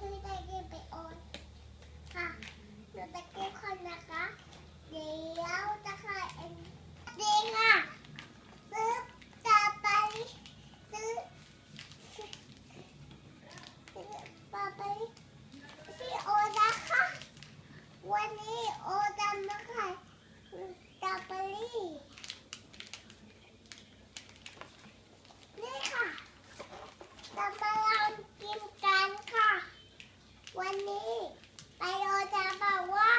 ซื้อไดเกมไปโอนค่ะหนูตะเกียบคนนะคะ เดี๋ยวจะขายเอ็นดีค่ะ ซื้อจะไปซื้อซื้อปาไปที่โอนนะคะ วันนี้โอนจะมาขาย นี้ไดโนจะบอกว่า